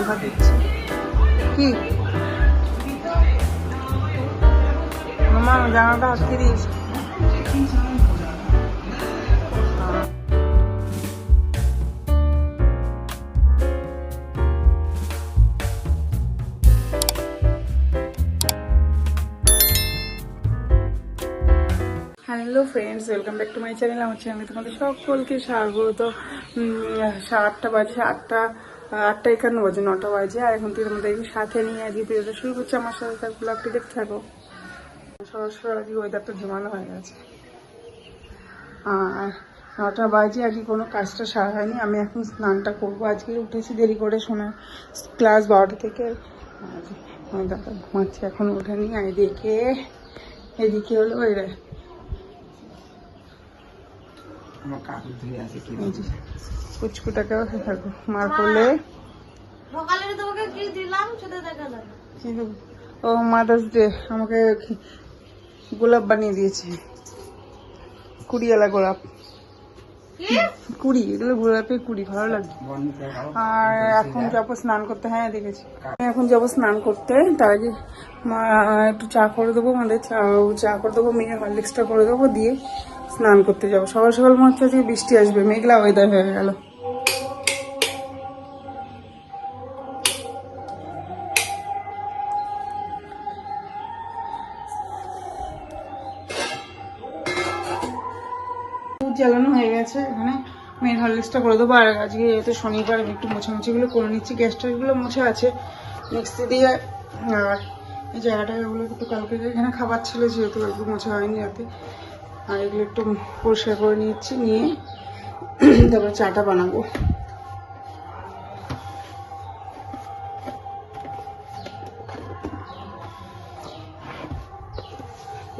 ভাত দিচ্ছি কি মামা জানাটা আটকে this hello friends welcome back to my channel আমার চ্যানেলে তোমাদের সকলকে স্বাগত। আটটা বাজে আটটা আটটা একান্ন বাজে নটা বাজে আর এখন তুই তোমাদের সাথে নিয়ে আজকে ভিডিওটা শুরু করছি। আমার সাথে তার ব্লগটি দেখতে থাকো। সকাল আজকে ওয়েদারটা জমানো হয়ে গেছে। আর নটা বাজে আর কি কোনো কাজটা সারা হয়নি। আমি এখন স্নানটা করব। আজকে উঠেছি দেরি করে শোনা ক্লাস বারোটা থেকে। দাদা ঘুমাচ্ছে এখন ওঠেনি আর এদিকে এদিকে হলো ওই রে আমার কাপড় ধুয়ে আছে কি পুচকুটাকেও মার করলে সকালে তোমাকে কি দিলাম সেটা দেখা যাবে ও মাদার্স ডে আমাকে গোলাপ বানিয়ে দিয়েছে। কুড়িওয়ালা গোলাপ। কুড়ি এগুলো গোলাপের কুড়ি ভালো লাগে। আর এখন যাব স্নান করতে হ্যাঁ দেখেছি। আমি এখন যাব স্নান করতে তার আগে মা একটু চা করে দেবো আমাদের চা চা করে দেবো মেয়ে হরলিক্সটা করে দেবো দিয়ে স্নান করতে যাব। সকাল সকাল মনে হচ্ছে বৃষ্টি আসবে মেঘলা ওয়েদার হয়ে গেল। হরলিক্সটা করে দেবো। আর আজকে যেহেতু শনিবার, আমি একটু মোছামুছিগুলো করে নিচ্ছি। গ্যাস ট্যাসগুলো মোছা আছে। মিক্সি দিয়ে, আর এই জায়গাটা এগুলো একটু কালকে এখানে খাবার ছিল, যেহেতু একটু মোছা হয়নি রাতে। আর এগুলো একটু পরিষ্কার করে নিচ্ছি, নিয়ে তারপরে চাটা বানাবো।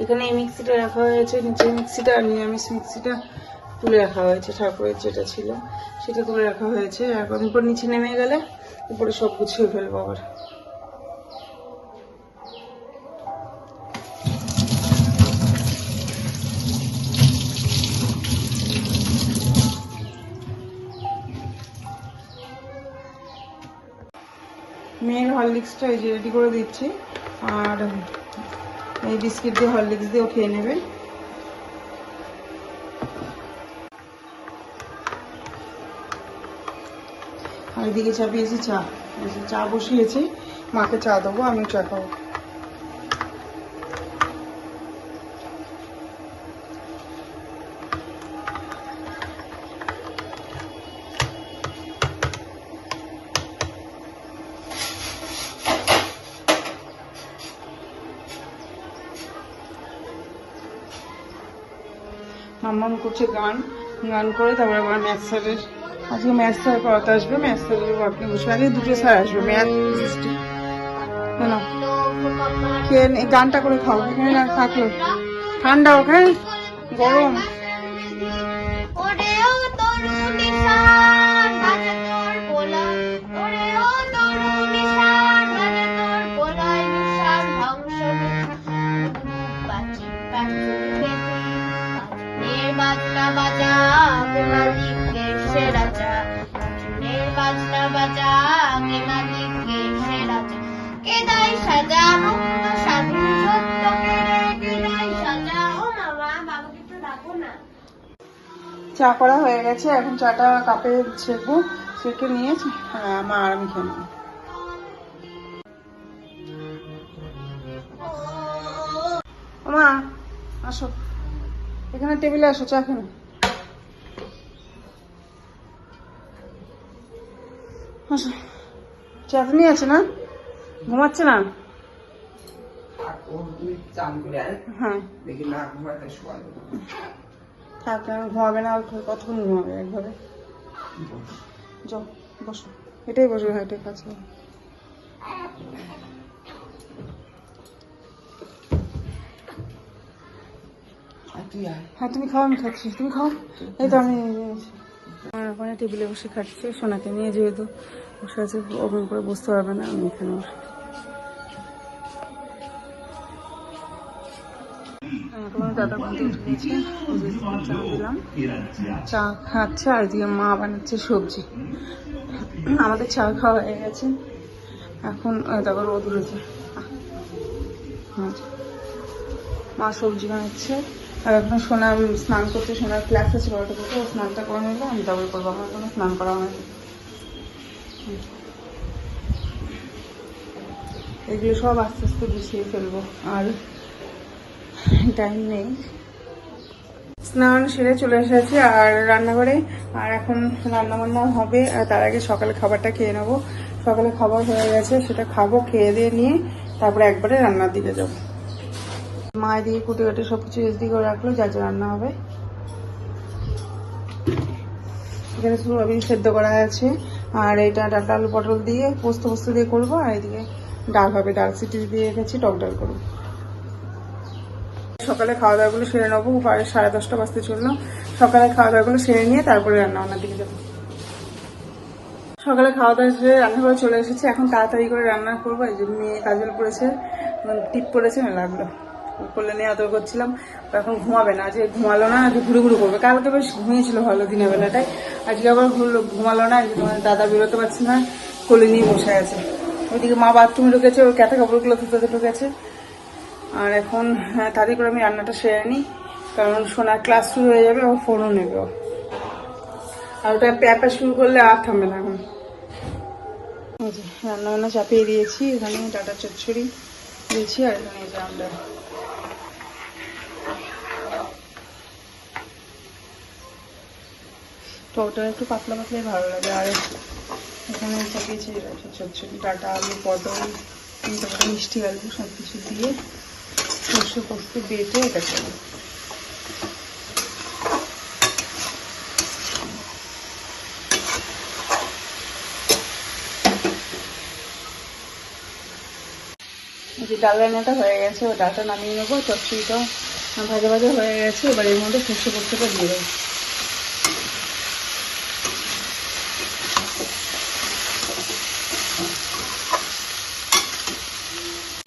এখানে এই মিক্সিটা রাখা হয়েছে নিচে মিক্সিটা, আর নিরামিষ মিক্সিটা। তুলে রাখা হয়েছে, ঠাকুরের যেটা ছিল, সেটা তুলে রাখা হয়েছে। আর কদিন পর নিচে নেমে গেলে উপরে সব গুছিয়ে ফেলব আবার। মেয়ের হরলিক্সটা এই যে রেডি করে দিচ্ছি। আর এই বিস্কিট দিয়ে হরলিক্স দিয়েও খেয়ে নেবে। এদিকে চাপিয়েছি চা। চা বসিয়েছি, মাকে চা দেবো, আমিও চা খাব। মাম্মাম করছে গান গান করে তারপরে আবার ম্যাথ স্যারের আজকে ম্যাথ স্যার পড়াতে আসবে ম্যাথ স্যারের আপনি বসে আগে দুটো স্যার আসবে ম্যাথ খেয়ে গানটা করে খাও, এখানে থাকল। ঠান্ডা, ওখানে গরম। চা করা হয়ে গেছে এখন চাটা কাপে ছেঁকবো ছেঁকে নিয়ে হ্যাঁ, মা আর আমি খেয়ে নেব। মা আসো। এখানে টেবিলে আসো চা খেয়ে আসো। চাটনি আছে না? ঘুমাচ্ছে না? হ্যাঁ। দেখি না ঘুমাতে শোয়া থাক আমি ঘুমাবে না আর কতক্ষণ ঘুমাবে একবারে। যাও বসো। এটাই বসবে হ্যাঁ এটাই কাছে হ্যাঁ তুমি খাও আমি খাচ্ছি। তুমি খাও? এই তো আমি আমার ওখানে টেবিলে বসে খাচ্ছি সোনাকে নিয়ে যেহেতু বসে আছে ওপেন করে বসতে পারবে না আমি এখানে বসে দাদা চা দিলাম চা খাচ্ছে আর এদিকে মা বানাচ্ছে সবজি। আমাদের চা খাওয়া হয়ে গেছে। এখন তারপর রোদ উঠেছে। আচ্ছা। মা সবজি বানাচ্ছে। আর এখন সোনা স্নান করতে সোনার ক্লাস আছে বারোটা থেকে ও স্নানটা করে নিলে, আমি তারপরে করব। আমার কোনো স্নান করা হয়নি। এগুলো সব আস্তে আস্তে গুছিয়ে ফেলব। আর টাইম নেই। স্নান সেরে চলে এসেছি আর রান্নাঘরে। আর এখন রান্না বান্না হবে। আর তার আগে সকালে খাবারটা খেয়ে নেব। সকালে খাবার হয়ে গেছে, সেটা খাব, খেয়ে দিয়ে নিয়ে তারপরে একবারে রান্নার দিকে যাব। মা দিয়ে কুটে কুটে সব কিছু এসডি করে রাখল, যা যা রান্না হবে। এখানে সোয়াবিন সেদ্ধ করা আছে। আর এটা ডাটা আলু পটল দিয়ে পোস্ত পোস্ত দিয়ে করব। আর এদিকে ডাল হবে, ডাল সিটি দিয়ে রেখেছি, টক ডাল করব। সকালে খাওয়া দাওয়াগুলো সেরে নেব সাড়ে দশটা বাজতে চলল। সকালে খাওয়া দাওয়াগুলো সেরে নিয়ে তারপরে রান্না বান্নার দিকে যাব। সকালে খাওয়া দাওয়া সেরে রান্নাঘরে চলে এসেছি। এখন তাড়াতাড়ি করে রান্না করব। এই যে মেয়ে কাজল পড়েছে টিপ পড়েছে না লাগল। করলে নিয়ে আদর করছিলাম। এখন ঘুমাবে না, আজকে ঘুমালো না, আজকে ঘুরে ঘুরে করবে। কালকে বেশ ঘুমিয়েছিল ভালো দিনের বেলাটাই। আজকে আবার ঘুরলো, ঘুমালো না তোমার দাদা বেরোতে পারছে না, কোলে নিয়ে বসে আছে। ওইদিকে মা বাথরুমে ঢুকেছে, ওর ক্যাথা কাপড়গুলো ধুতে ঢুকেছে। আর এখন হ্যাঁ, তাড়াতাড়ি করে আমি রান্নাটা সেরে নিই কারণ সোনার ক্লাস শুরু হয়ে যাবে ও ফোনও নেবে। আর ওটা প্যাপা শুরু করলে আর থামবে না এখন। রান্না বান্না চাপিয়ে দিয়েছি এখানে ডাটা চচ্চড়ি দিয়েছি আর এখানে এই যে আমরা টকটা একটু পাতলা পাতলাই ভালো লাগে আর এখানে চাপিয়েছি চচ্চড়ি ডাটা আলু পটল মিষ্টি আলু সব কিছু দিয়ে। সর্ষে পোস্ত বেটে এটা করি যে ডাল রান্নাটা হয়ে গেছে ও ডালটা নামিয়ে নেব চচ্চড়িটাও ভাজা ভাজা হয়ে গেছে এবার এর মধ্যে সর্ষে পোস্তটা দিয়ে দেবো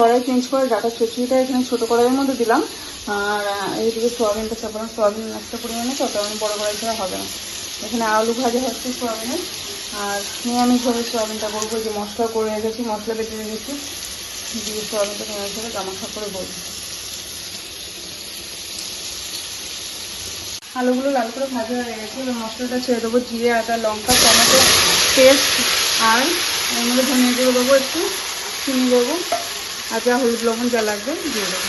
কড়াই চেঞ্জ করে ডাটা চচ্চড়িটা এখানে ছোটো কড়াইয়ের মধ্যে দিলাম। আর এইদিকে সোয়াবিনটা চাপালাম সোয়াবিন একটা পরিমাণে তো কারণ বড় কড়াই ছাড়া হবে না। এখানে আলু ভাজা হচ্ছে সোয়াবিনের। আর নিরামিষভাবে সোয়াবিনটা করব যে মশলা করে রেখেছি, মশলা বেটে রেখেছি। দিয়ে সোয়াবিনটা নিরামিষভাবে গামাখা করে বলব। আলুগুলো লাল করে ভাজা হয়ে গেছে, এবার মশলাটা ছেড়ে দেবো জিরে, আদা, লঙ্কা, টমেটো, পেস্ট, আর এর মধ্যে ধনিয়া দেবো একটু, চিনি দেবো। আর যা হলুদ লবণ যা লাগবে দিয়ে দেবো।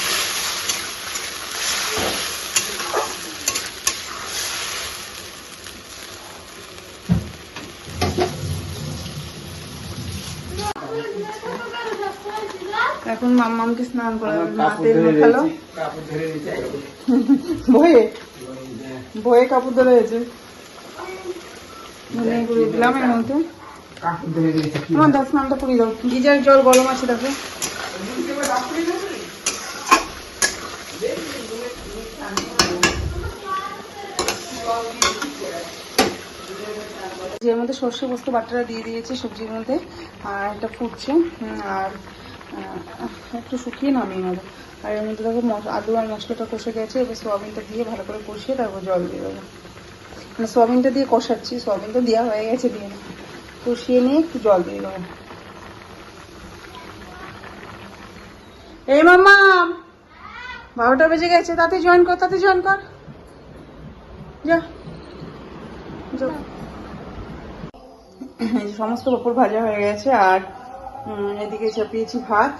এখন মাম্মামকে স্নান করাবে মা তেল মাখালো কাপড় ধরে নিচে ভয়ে ভয়ে কাপড় ধরে হয়েছে ধনে গুঁড়ো দিলাম এর মধ্যে। কাপড় ধরে দিয়েছে কি আমার দশ নামটা পুরি দাও। গিজার জল গরম আছে দেখো। যে মধ্যে সর্ষে পোস্ত বাটাটা দিয়ে দিয়েছি সবজির মধ্যে, আর এটা ফুটছে আর একটু শুকিয়ে নামিয়ে নেব। আর এর মধ্যে দেখো আলু আর মশলাটা কষে গেছে, এবার সোয়াবিনটা দিয়ে ভালো করে কষিয়ে তারপর জল দিয়ে দেবো। মানে সোয়াবিনটা দিয়ে কষাচ্ছি সোয়াবিন তো দেওয়া হয়ে গেছে দিয়ে। কষিয়ে নিয়ে একটু জল দিয়ে দেবো। এই মামা বারোটা বেজে গেছে, তাতে জয়েন কর, তাতে জয়েন কর। যা। সমস্ত কাপড় ভাজা হয়ে গেছে, আর এদিকে চাপিয়েছি ভাত।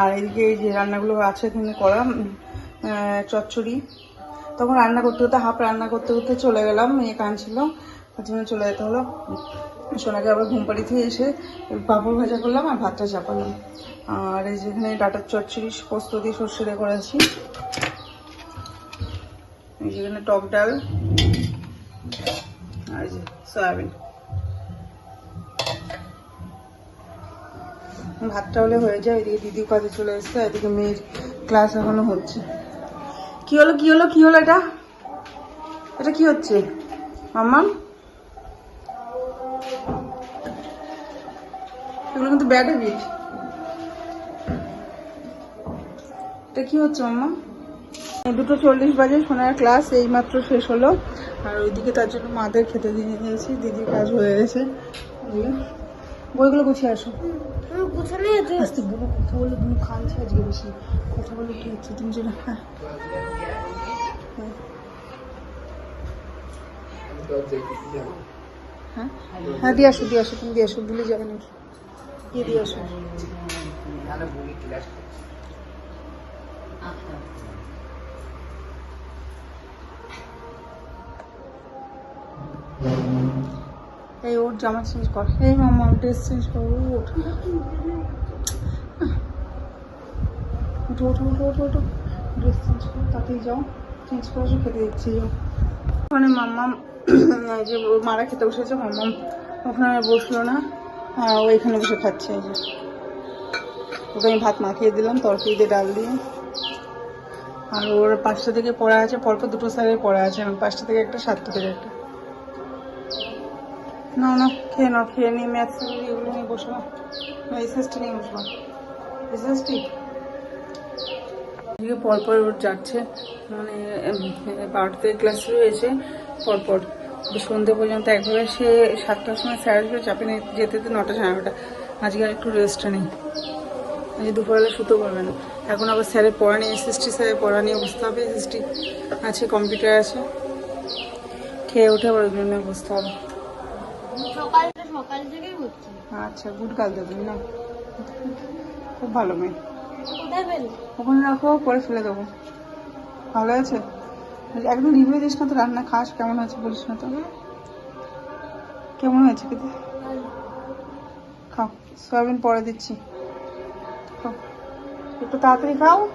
আর এদিকে যে রান্নাগুলো আছে এখানে করা চচ্চড়ি। তখন রান্না করতে করতে, হাফ রান্না করতে করতে চলে গেলাম, মেয়ে কাঁদছিল। তার জন্য চলে যেতে হলো। সোনাকে আবার ঘুম পাড়ি থেকে এসে পাঁপড় ভাজা করলাম আর ভাতটা চাপালাম। আর এই যেখানে ডাটার চচ্চড়ি, পোস্ত দিয়ে সর্ষে করেছি। যেখানে টক ডাল আর যে সয়াবিন। ভাতটা হলে হয়ে যায়, এদিকে দিদি কাজে চলে এসছে এদিকে মেয়ের ক্লাস এখনও হচ্ছে। কি হলো কি হলো কি হলো এটা? এটা কি হচ্ছে? মাম্মা কিন্তু ব্যাড হ্যাবিট এটা কি হচ্ছে মাম্মা? দুটো চল্লিশ বাজে সোনার ক্লাস এইমাত্র শেষ হলো। আর ওইদিকে তার জন্য মাদের খেতে দিয়ে দিয়েছি দিদির কাজ হয়ে গেছে। বইগুলো গুছিয়ে আসো। আস্তে কথা বলে আজকে বেশি। কথা বলে কি হচ্ছে তুমি যেটা হ্যাঁ। হ্যাঁ। হ্যাঁ দিয়ে আসো দিয়ে আসো তুমি দিয়ে আসো ভুলে যাবে ক্লাস এই ওর জামা চেঞ্জ কর। এই মামা ড্রেস চেঞ্জ কর ওঠ। উঠো উঠো উঠো উঠো উঠো। ড্রেস চেঞ্জ করো তাতেই যাও। চেঞ্জ করে এসে খেতে দিচ্ছি যাও। ওখানে মাম্মাম এই যে মারা খেতে বসেছে মাম্মাম ওখানে বসল না। আর ও এখানে বসে খাচ্ছে। এই যে ওকে আমি ভাত মাখিয়ে দিলাম, তরকারি দিয়ে ডাল দিয়ে। আর ওর পাঁচটা থেকে পড়া আছে, পরপর দুটো স্যারের পড়া আছে পাঁচটা থেকে একটা, সাতটা থেকে একটা। না না, খেয়ে নাও, খেয়ে নিয়ে ম্যাথস এগুলো নিয়ে বসো না এসএসটি নিয়ে বসবো এসএসটি পরপর ওর যাচ্ছে মানে বারোটা থেকে ক্লাস শুরু হয়েছে, পরপর। সন্ধ্যে পর্যন্ত একভাবে সে সাতটার সময় স্যার আসবে চাপে নিয়ে যেতে যেতে নটা সাড়ে নটা। আজকে আর একটু রেস্ট নেই। আজকে দুপুরবেলা শুতে পারবে না। এখন আবার স্যারের পড়া নিয়ে এসএসটি স্যারের পড়া নিয়ে বসতে হবে এসএসটি আছে কম্পিউটার আছে। খেয়ে উঠে আবার ওইগুলো নিয়ে বসতে হবে। আচ্ছা গুড কাল তো তুমি না খুব ভালো মেয়ে। ওখানে রাখো পরে ফেলে দেবো। ভালো আছে? একদম রিভিউ দিস না তো, রান্না খাস, কেমন হয়েছে বলিস না তো? কেমন হয়েছে খেতে? খাও, সয়াবিন পরে দিচ্ছি। খাও। একটু তাড়াতাড়ি খাও।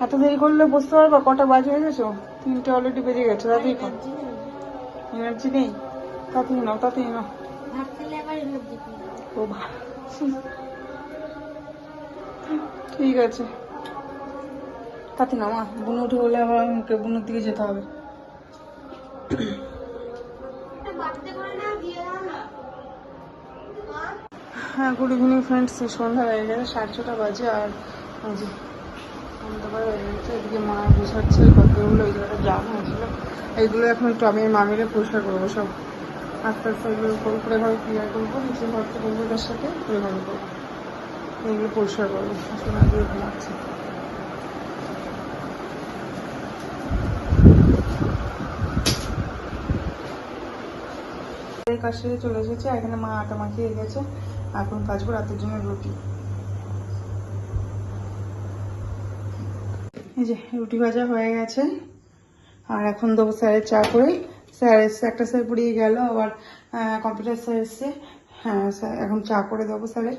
এত দেরি করলে বুঝতে পারবা কটা বাজে হয়ে গেছো তিনটে অলরেডি বেজে গেছে, তাড়াতাড়ি খাও। এনার্জি নেই। তাড়াতাড়ি নাও তাড়াতাড়ি নাও। ও ঠিক আছে। তাতে না মা বুনো উঠে বলে আবার মুখে বুনোর দিকে যেতে হবে। হ্যাঁ গুড ইভিনিং ফ্রেন্ডস সন্ধ্যা হয়ে গেছে, সাড়ে ছটা বাজে আর এই যে হয়ে গেছে, এদিকে মা বসাচ্ছে, কতগুলো ওই জায়গাটা জাম হয়েছিল। এইগুলো এখন একটু আমি মামিরে পরিষ্কার করব সব। আস্তে আস্তে এগুলো করে করে ঘরে ক্লিয়ার করব, নিচে ঘরটা করব তার সাথে করে ঘরে করব। এইগুলো পরিষ্কার করব সোনা দিয়ে ঘুমাচ্ছে। এই কাজ সেরে চলে এসেছে, এখানে মা আটা মাখিয়ে গেছে এখন কাজবো রাতের জন্য রুটি। এই যে, রুটি ভাজা হয়ে গেছে, আর এখন দেবো স্যারের চা করে। স্যার এসছে, একটা স্যার পড়িয়ে গেল, আবার কম্পিউটার স্যার এসছে। হ্যাঁ স্যার, এখন চা করে দেবো স্যারের।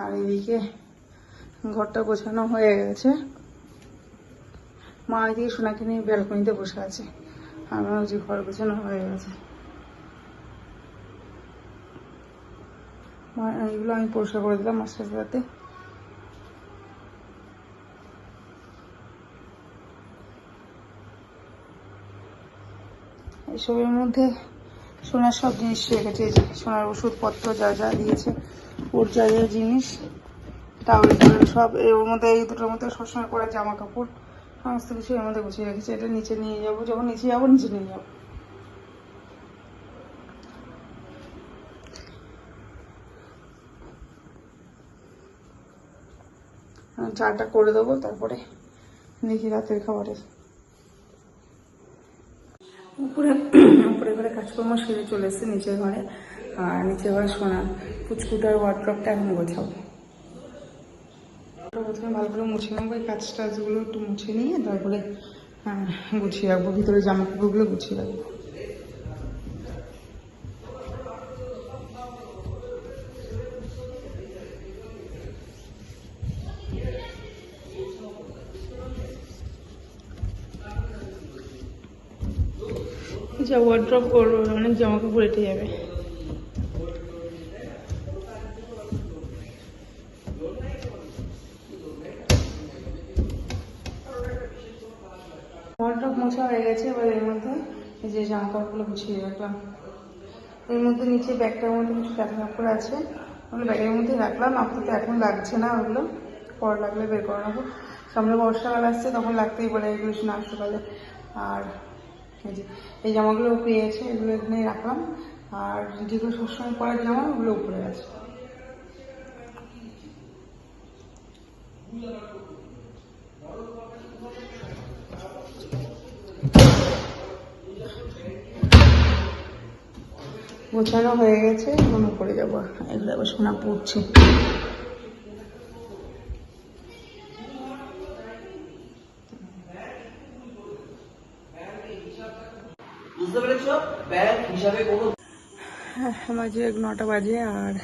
আর এদিকে ঘরটা গোছানো হয়ে গেছে। মা এদিকে সোনাকে নিয়ে ব্যালকনিতে বসে আছে। আমার যে ঘর গোছানো হয়ে গেছে। এগুলো আমি পরিষ্কার করে দিলাম মাস্টার রাতে। এসবের মধ্যে সোনার সব জিনিস রেখেছে সোনার ওষুধপত্র যা যা দিয়েছে, ওর যা যা জিনিস টাওয়েল সব, এর মধ্যে এই দুটোর মধ্যে সবসময় পরে জামা কাপড় সমস্ত কিছু এর মধ্যে গুছিয়ে রেখেছি, এটা নিচে নিয়ে যাব, যখন নিচে যাব, নিচে নিয়ে যাব। চাটা করে দেবো, তারপরে দেখি রাতের খাবারের উপরে উপরে ঘরে কাজকর্ম সেরে চলে এসেছে নিচের ঘরে। আর নিচের ঘরে সোনা পুচকুটার ওয়ার্ড্রপটা এখন গোছাবো। প্রথমে ভালো করে মুছে নেব এই কাজ টাজগুলো একটু মুছে নিয়ে তারপরে হ্যাঁ, গুছিয়ে রাখব ভিতরে জামা গুছিয়ে রাখব। যা ওয়ার্ড্রপ করব অনেক জামা কাপড় এটে যাবে ওয়ার্ড্রপ মোছা হয়ে গেছে এবার এর মধ্যে এই যে জামা কাপড়গুলো গুছিয়ে রাখলাম। এর মধ্যে নিচে ব্যাগটার মধ্যে কিছু জামা কাপড় আছে। ওগুলো ব্যাগের মধ্যে রাখলাম, আপাতত এখন লাগছে না ওগুলো। পর লাগলে বের করে নেব। সামনে বর্ষাকাল আসছে, তখন লাগতেই পারে এগুলো না আসতে পারলে আর এই যে, এই জামাগুলো পেয়েছে এগুলো এখানে রাখলাম। আর যেগুলো সবসময় পরার জামা, ওগুলো উপরে আছে। গোছানো হয়ে গেছে এখন উপরে যাব এগুলো আবার সোনা পড়ছে। নটা বাজে আর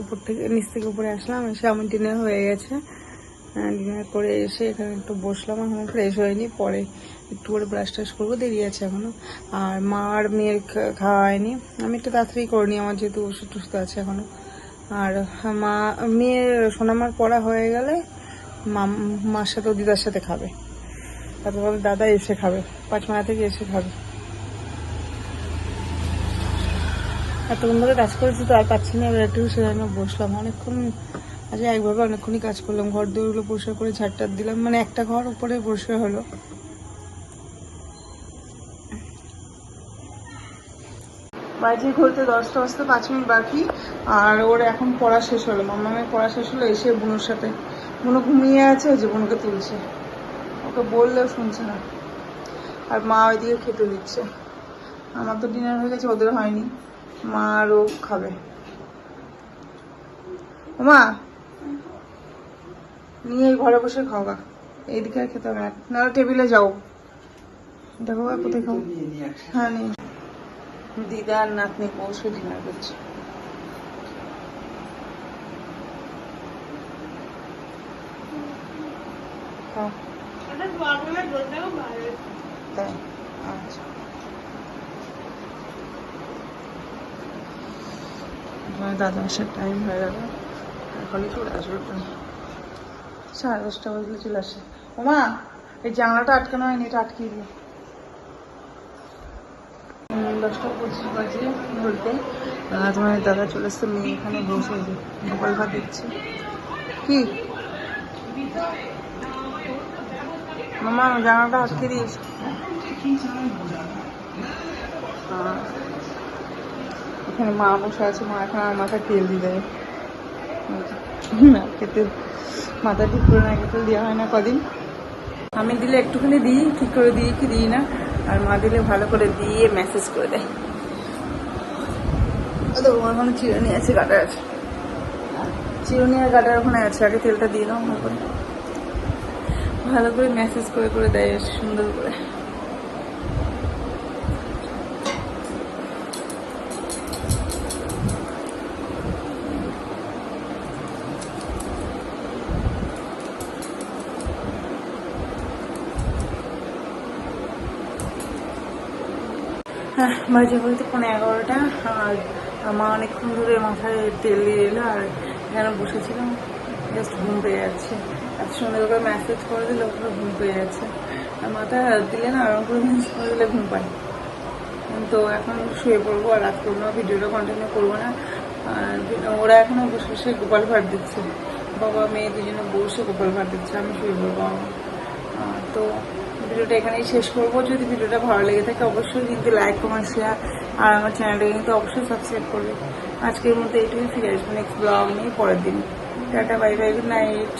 উপর থেকে নিচ থেকে উপরে আসলাম এসে আমার ডিনার হয়ে গেছে। ডিনার করে এসে এখানে একটু বসলাম এখন ফ্রেশ হয়নি পরে একটু করে ব্রাশ টাশ করব, দেরি আছে এখনও। আর মা আর মেয়ের খাওয়া হয়নি আমি একটু তাড়াতাড়ি করিনি আমার যেহেতু ওষুধ টুষুধ আছে এখনও। আর মা, মেয়ের সোনামার পড়া হয়ে গেলে মা মার সাথে দিদার সাথে খাবে। তারপর দাদা এসে খাবে পাঁচমালা থেকে এসে খাবে। এতক্ষণ ধরে কাজ করেছি তো আর পাচ্ছি না, এবার একটু সেজন্য বসলাম। অনেকক্ষণ আজ একভাবে অনেকক্ষণই কাজ করলাম। ঘর দৌড়গুলো পরিষ্কার করে ঝাড়টার দিলাম। মানে একটা ঘর উপরে পরিষ্কার হলো। বাজে ঘুরতে দশটা বাজতে পাঁচ মিনিট বাকি আর ওর এখন পড়া শেষ হলো। মামামের পড়া শেষ হলো এসে বুনুর সাথে। বুনু ঘুমিয়ে আছে ওই যে বুনুকে তুলছে। ওকে বললেও শুনছে না। আর মা ওইদিকে খেতে দিচ্ছে। আমার তো ডিনার হয়ে গেছে ওদের হয়নি। মা আরও খাবে। মা নিয়ে ঘরে বসে খাওয়া এইদিকে আর খেতে হবে না। টেবিলে যাও। দেখো কোথায় খাও। হ্যাঁ নেই দিদা আর নাতনি অবশ্যই ডিনার করছে। তাই আচ্ছা। দাদা আসার টাইম হয়ে গেল। এখনই চলে আসবে সাড়ে দশটা বাজলে চলে আসে। ওমা এই জানলাটা আটকানো হয়নি এটা আটকিয়ে উম, দশটা পঁচিশ বাজে বলতে। তোমার দাদা চলে এসছে, মেয়ে এখানে বসে গোপাল ভাত দিচ্ছে কি? মামা জানালাটা আটকে দিস। এখানে মা বসে আছে, মা এখন আমার মাথায় তেল দিয়ে দেয়। তেল মাথা ঠিক করে নাকে তেল দেওয়া হয় না কদিন। আমি দিলে একটুখানি দিই, ঠিক করে দিই কি দিই না। আর মা দিলে ভালো করে দিয়ে মেসেজ করে দেয়। তো ওখানে চিরুনি আছে কাটার আছে। চিরুনি আর কাটার ওখানে আছে আগে তেলটা দিয়ে দাও ভালো করে। ভালো করে মেসেজ করে করে দেয় সুন্দর করে হ্যাঁ বাজে বলতে পনেরো এগারোটা, আর মা অনেকক্ষণ ধরে মাথায় তেল দিয়ে এলো, আর এখানে বসেছিলাম জাস্ট ঘুম পেয়ে যাচ্ছে। এত সুন্দর করে মেসেজ করে দিলে ওখানে ঘুম পেয়ে যাচ্ছে। আর হাত দিলে না আরাম করে মেসেজ করে দিলে ঘুম পায়। তো এখন শুয়ে পড়ব, আর রাত করব না ভিডিওটা কন্টিনিউ করব না। ওরা এখনও বসে বসে গোপাল ভাট দিচ্ছে। বাবা, মেয়ে দুজনে বসে গোপাল ভাট দিচ্ছে, আমি শুয়ে পড়ব। তো ভিডিওটা এখানেই শেষ করব। যদি ভিডিওটা ভালো লেগে থাকে, অবশ্যই কিন্তু লাইক কমেন্ট শেয়ার আর আমার চ্যানেলটাকে কিন্তু অবশ্যই সাবস্ক্রাইব করবে। আজকের মধ্যে এইটুকুই, ফিরে আসব নেক্সট ব্লগ নিয়ে, পরের দিন। Tata bye bye good night